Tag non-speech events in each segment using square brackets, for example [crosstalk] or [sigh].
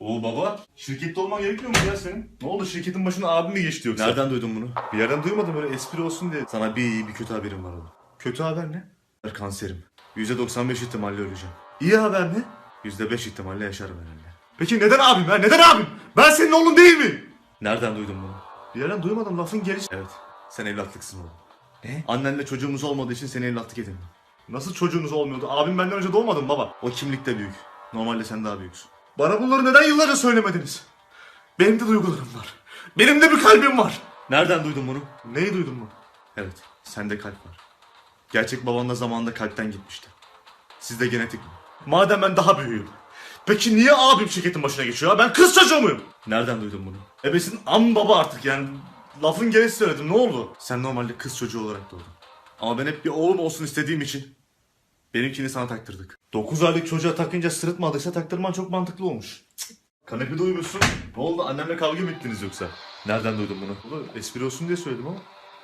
Oo baba, şirkette olman gerekmiyor mu ya senin? Ne oldu şirketin başına abim mi geçti yoksa? Nereden duydun bunu? Bir yerden duymadım böyle espri olsun diye. Sana bir iyi bir kötü haberim var oğlum. Kötü haber ne? Kanserim. %95 ihtimalle öleceğim. İyi haber ne? %5 ihtimalle yaşarım herhalde. Peki neden abim ya? Neden abim? Ben senin oğlun değil mi? Nereden duydun bunu? Bir yerden duymadım lafın gelişi. Evet. Sen evlatlıksın oğlum. Ne? Annenle çocuğumuz olmadığı için seni evlatlık edindim. Nasıl çocuğunuz olmuyordu? Abim benden önce doğmadı mı baba? O kimlik de büyük. Normalde sen daha büyüksün. Bana bunları neden yıllarca söylemediniz? Benim de duygularım var. Benim de bir kalbim var. Nereden duydun bunu? Neyi duydun mu? Evet. Sende kalp var. Gerçek baban da zamanında kalpten gitmişti. Sizde genetik mi? Madem ben daha büyüğüm. Peki niye abim şirketin başına geçiyor? ha? Ben kız çocuğu muyum? Nereden duydun bunu? Ebesin am baba artık yani. Lafın gelişi söyledim ne oldu? Sen normalde kız çocuğu olarak doğdun. Ama ben hep bir oğlum olsun istediğim için benimkini sana taktırdık. 9 aylık çocuğa takınca sırıtmadıysa taktırman çok mantıklı olmuş. Kanepede uyumuşsun. Ne oldu annemle kavga mı ettiniz yoksa? Nereden duydun bunu? Baba espri olsun diye söyledim ama.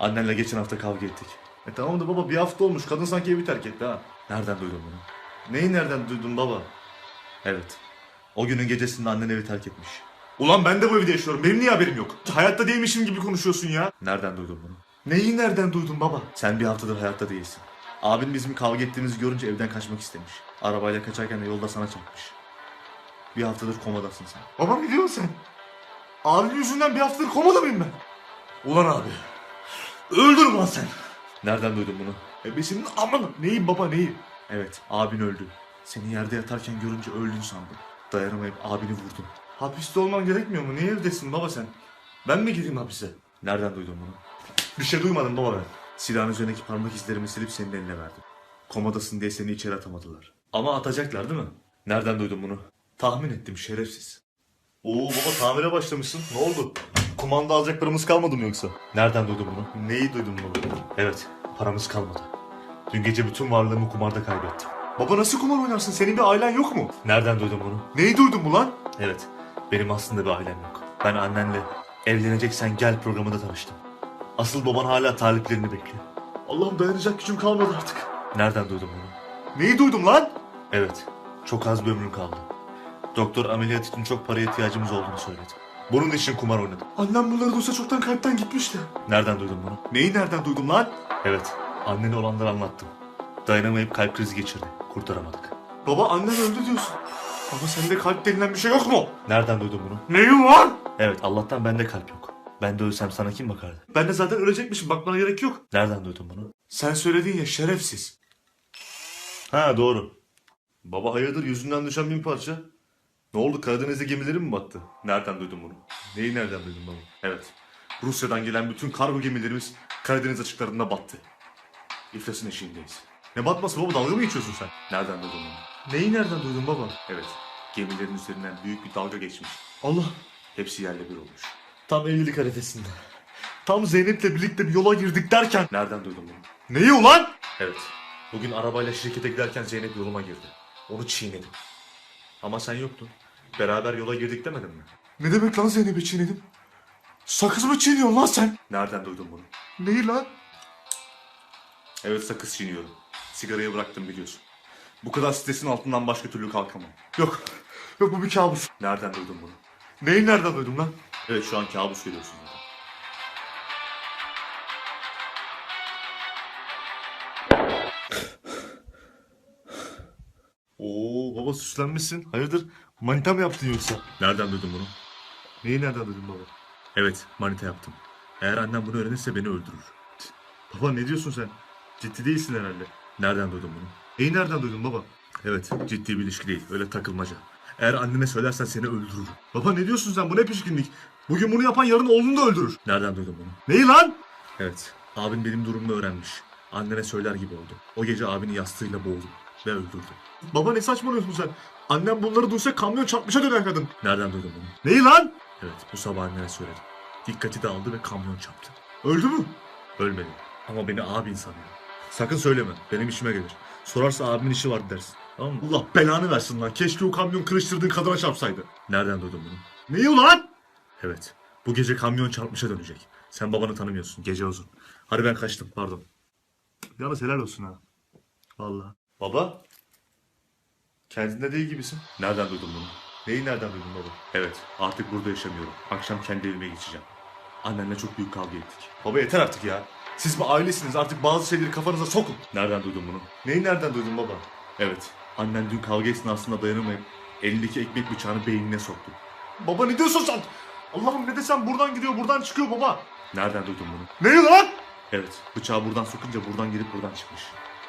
Annenle geçen hafta kavga ettik. E tamam da baba bir hafta olmuş kadın sanki evi terk etti ha. Nereden duydun bunu? Neyi nereden duydun baba? Evet. O günün gecesinde annen evi terk etmiş. Ulan ben de bu evde yaşıyorum benim niye haberim yok? Hayatta değilmişim gibi konuşuyorsun ya. Nereden duydun bunu? Neyi nereden duydun baba? Sen bir haftadır hayatta değilsin. Abin bizim kavga ettiğimizi görünce evden kaçmak istemiş. Arabayla kaçarken de yolda sana çarpmış. Bir haftadır komadasın sen. Baba ne diyorsun sen? Abim yüzünden bir haftadır komada mıyım ben? Ulan abi. Öldür ulan sen. Nereden duydun bunu? Ebesinin aman. Neyi baba neyi? Evet, abin öldü. Seni yerde yatarken görünce öldün sandım. Dayanamayıp abini vurdun. Hapiste olman gerekmiyor mu? Niye evdesin baba sen? Ben mi gireyim hapise? Nereden duydun bunu? Bir şey duymadım baba ben. Silahın üzerindeki parmak izlerimi silip senin eline verdim. Komadasın diye seni içeri atamadılar. Ama atacaklar değil mi? Nereden duydun bunu? Tahmin ettim şerefsiz. Oo baba tamire başlamışsın. Ne oldu? Kumanda alacak paramız kalmadı mı yoksa? Nereden duydun bunu? Neyi duydun baba? Evet, paramız kalmadı. Dün gece bütün varlığımı kumarda kaybettim. Baba nasıl kumar oynarsın? Senin bir ailen yok mu? Nereden duydun bunu? Neyi duydun bu lan? Evet, benim aslında bir ailem yok. Ben annenle evleneceksen gel programında tanıştım. Asıl baban hala taliplerini bekliyor. Allah'ım dayanacak gücüm kalmadı artık. Nereden duydun bunu? Neyi duydum lan? Evet, çok az bir ömrüm kaldı. Doktor ameliyat için çok paraya ihtiyacımız olduğunu söyledi. Bunun için kumar oynadım. Annem bunları duysa çoktan kalpten gitmişti. Nereden duydun bunu? Neyi nereden duydum lan? Evet, annene olanları anlattım. Dayanamayıp kalp krizi geçirdi. Kurtaramadık. Baba annen öldü diyorsun. Ama sende kalp denilen bir şey yok mu? Nereden duydun bunu? Neyin var? Evet, Allah'tan bende kalp yok. Ben de ölsem sana kim bakardı? Ben de zaten ölecekmişim bakmana gerek yok. Nereden duydun bunu? Sen söyledin ya şerefsiz. Ha doğru. Baba hayırdır yüzünden düşen bin parça? Ne oldu Karadeniz'de gemileri mi battı? Nereden duydun bunu? Neyi nereden duydun baba? Evet. Rusya'dan gelen bütün kargo gemilerimiz Karadeniz açıklarında battı. İflasın eşiğindeyiz. Ne batması baba dalga mı geçiyorsun sen? Nereden duydun bunu? Neyi nereden duydun baba? Evet. Gemilerin üzerinden büyük bir dalga geçmiş. Allah Hepsi yerle bir olmuş. Tam evlilik arifesinde. Tam Zeynep'le birlikte bir yola girdik derken. Nereden duydun bunu? Neyi ulan? Evet. Bugün arabayla şirkete giderken Zeynep yoluma girdi. Onu çiğnedim. Ama sen yoktun. Beraber yola girdik demedin mi? Ne demek lan Zeynep'i çiğnedim? Sakız mı çiğniyorsun lan sen? Nereden duydun bunu? Neyi lan? Evet sakız çiğniyorum. Sigarayı bıraktım biliyorsun. Bu kadar stresin altından başka türlü kalkamam. Yok. Yok bu bir kabus. Nereden duydun bunu? Neyi nereden duydum lan? Evet şu an kabus görüyorsun zaten. Oo baba süslenmişsin. Hayırdır? Manita mı yaptın yoksa? Nereden duydun bunu? Neyi nereden duydun baba? Evet manita yaptım. Eğer annem bunu öğrenirse beni öldürür. Baba ne diyorsun sen? Ciddi değilsin herhalde. Nereden duydun bunu? Neyi nereden duydun baba? Evet ciddi bir ilişki değil öyle takılmaca. Eğer annene söylersen seni öldürür. Baba ne diyorsun sen? Bu ne pişkinlik? Bugün bunu yapan yarın oğlunu da öldürür. Nereden duydun bunu? Neyi lan? Evet abin benim durumumu öğrenmiş. Annene söyler gibi oldu. O gece abini yastığıyla boğdu ve öldürdü. Baba ne saçmalıyorsun sen? Annem bunları duysa kamyon çarpmışa döner kadın. Nereden duydun bunu? Neyi lan? Evet bu sabah annene söyledim. Dikkati dağıldı ve kamyon çarptı. Öldü mü? Ölmedi ama beni abin sanıyor. Sakın söyleme benim işime gelir. Sorarsa abimin işi var dersin. Tamam mı? Allah belanı versin lan. Keşke o kamyon kırıştırdığın kadına çarpsaydı. Nereden duydun bunu? Neyi ulan? Evet. Bu gece kamyon çarpmışa dönecek. Sen babanı tanımıyorsun. Gece uzun. Hadi ben kaçtım. Pardon. Yalnız helal olsun ha. Vallahi. Baba? Kendinde değil gibisin. Nereden duydun bunu? Neyi nereden duydun baba? Evet artık burada yaşamıyorum. Akşam kendi evime geçeceğim. Annenle çok büyük kavga ettik. Baba yeter artık ya. Siz bir ailesiniz artık bazı şeyleri kafanıza sokun. Nereden duydun bunu? Neyi nereden duydun baba? Evet. Annen dün kavga esnasında dayanamayıp elindeki ekmek bıçağını beynine soktu. Baba ne diyorsun sen? Allah'ım ne desem buradan gidiyor buradan çıkıyor baba. Nereden duydun bunu? Ne lan? Evet. Bıçağı buradan sokunca buradan girip buradan çıkmış.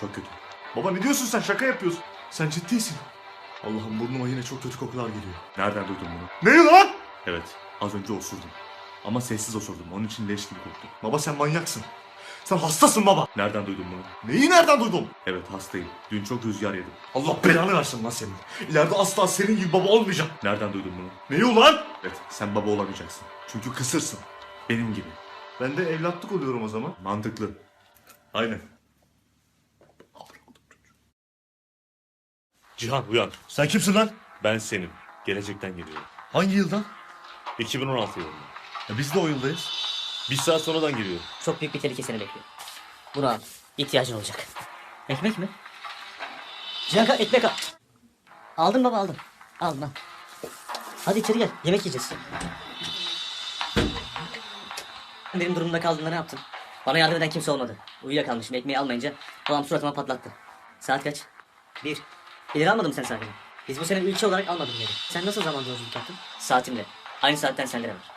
Çok kötü. Baba ne diyorsun sen şaka yapıyorsun. Sen ciddisin. Allah'ım burnuma yine çok kötü kokular geliyor. Nereden duydun bunu? Ne lan? Evet. Az önce osurdum. Ama sessiz osurdum. Onun için leş gibi koktu. Baba sen manyaksın. Sen hastasın baba. Nereden duydun bunu? Neyi nereden duydun? Evet hastayım. Dün çok rüzgar yedim. Allah belanı versin lan senin. İleride asla senin gibi baba olmayacağım. Nereden duydun bunu? Neyi ulan? Evet. Sen baba olamayacaksın. Çünkü kısırsın. Benim gibi. Ben de evlatlık oluyorum o zaman. Mantıklı. Aynen. Cihan uyan. Sen kimsin lan? Ben senim. Gelecekten geliyorum. Hangi yıldan? 2016 yılında. Ya biz de o yıldayız. Bir saat sonradan geliyorum. Çok büyük bir tehlike seni bekliyor. Bunu al. İhtiyacın olacak. Ekmek mi? Cihanka ekmek al. Aldım baba aldım. Aldım al. Hadi içeri gel. Yemek yiyeceğiz. Benim durumda kaldığında ne yaptın? Bana yardım eden kimse olmadı. Uyuyakalmışım. Ekmeği almayınca babam suratıma patlattı. Saat kaç? Bir. İleri almadın mı sen saatini? Biz bu sene ülke olarak almadık ileri. Sen nasıl zaman yolculuk yaptın? Saatimle. Aynı saatten sende de var.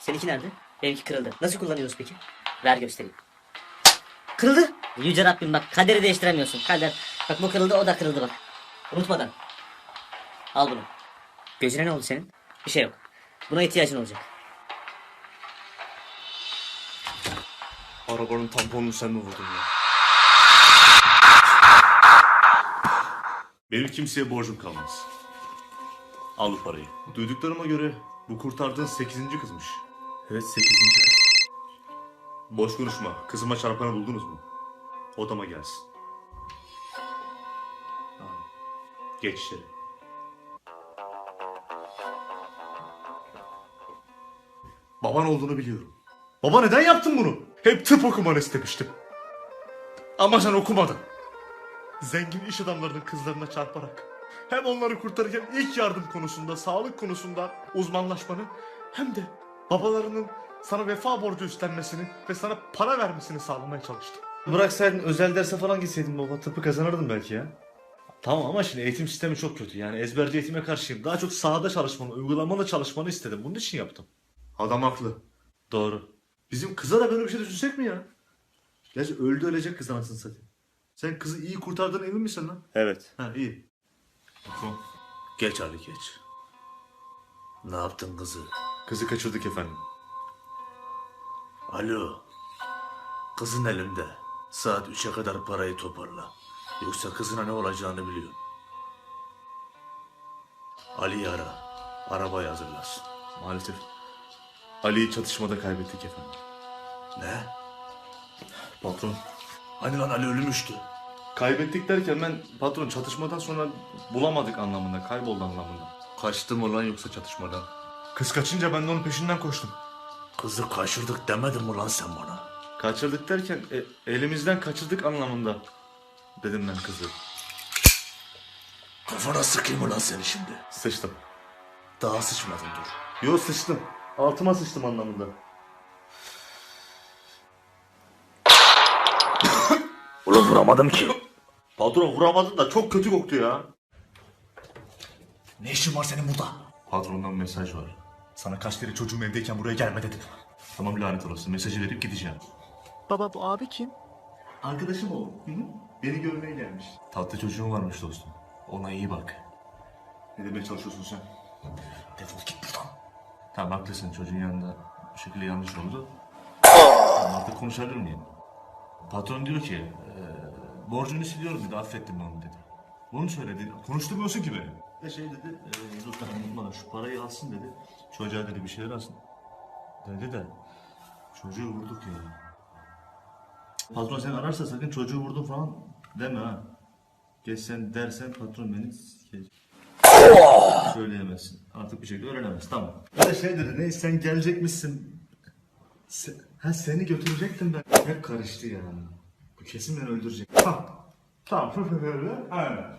Seninki nerede? Benimki kırıldı. Nasıl kullanıyoruz peki? Ver göstereyim. Kırıldı. Yüce Rabbim bak kaderi değiştiremiyorsun. Kader. Bak bu kırıldı o da kırıldı bak. Unutmadan. Al bunu. Gözüne ne oldu senin? Bir şey yok. Buna ihtiyacın olacak. Arabanın tamponunu sen mi vurdun ya? Benim kimseye borcum kalmaz. Al bu parayı. Duyduklarıma göre bu kurtardığın 8. kızmış. Evet 8. kız. Boş konuşma. Kızıma çarpanı buldunuz mu? Odama gelsin. Geç içeri. Baban olduğunu biliyorum. Baba neden yaptın bunu? Hep tıp okumanı istemiştim. Ama sen okumadın. Zengin iş adamlarının kızlarına çarparak hem onları kurtarırken ilk yardım konusunda, sağlık konusunda uzmanlaşmanı hem de babalarının sana vefa borcu üstlenmesini ve sana para vermesini sağlamaya çalıştım. Bıraksaydın özel derse falan gitseydin baba tıpı kazanırdın belki ya. Tamam ama şimdi eğitim sistemi çok kötü. Yani ezberci eğitime karşıyım. Daha çok sahada çalışmanı, uygulamalı çalışmanı istedim. Bunun için yaptım. Adam haklı. Doğru. Bizim kıza da böyle bir şey düşünsek mi ya? Gerçi öldü ölecek kız anasını satayım. Sen kızı iyi kurtardığına emin misin lan? Evet. Ha iyi. Geç Ali geç. Ne yaptın kızı? Kızı kaçırdık efendim. Alo. Kızın elimde. Saat 3'e kadar parayı toparla. Yoksa kızına ne olacağını biliyorum. Ali'yi ara. Arabayı hazırlasın. Maalesef. Ali'yi çatışmada kaybettik efendim. Ne? Patron. Hani lan Ali ölmüştü. Kaybettik derken ben patron çatışmadan sonra bulamadık anlamında, kayboldu anlamında. Kaçtı mı lan yoksa çatışmadan? Kız kaçınca ben de onun peşinden koştum. Kızı kaçırdık demedin mi lan sen bana? Kaçırdık derken e, elimizden kaçırdık anlamında dedim ben kızı. Kafana sıkayım mı lan seni şimdi? Sıçtım. Daha sıçmadın dur. Yo sıçtım. Altıma sıçtım anlamında. [coughs] Ulan vuramadım ki. Patron vuramadın da çok kötü koktu ya. Ne işin var senin burada? Patrondan mesaj var. Sana kaç kere çocuğum evdeyken buraya gelme dedim. Tamam lanet olası mesajı verip gideceğim. Baba bu abi kim? Arkadaşım o. Hı hı. Beni görmeye gelmiş. Tatlı çocuğum varmış dostum. Ona iyi bak. Ne demeye çalışıyorsun sen? Defol git buradan. Tamam haklısın çocuğun yanında bu şekilde yanlış oldu. Ama artık konuşabilir miyim? Patron diyor ki e, borcunu siliyorum dedi affettim onu dedi. Bunu söyledi. Konuşturmuyorsun ki beni. Ve şey dedi e, lütfen unutma da şu parayı alsın dedi. Çocuğa dedi bir şeyler alsın. Dedi de çocuğu vurduk ya. Patron sen ararsa sakın çocuğu vurdum falan deme ha. Geç sen dersen patron beni sikecek. Söyleyemezsin. Artık bir şekilde öğrenemez. Tamam. Öyle şey dedi. Ne sen gelecek misin? Se- ha seni götürecektim ben. Hep karıştı ya. Bu kesin beni öldürecek. Tamam. Tamam. [laughs] Aynen.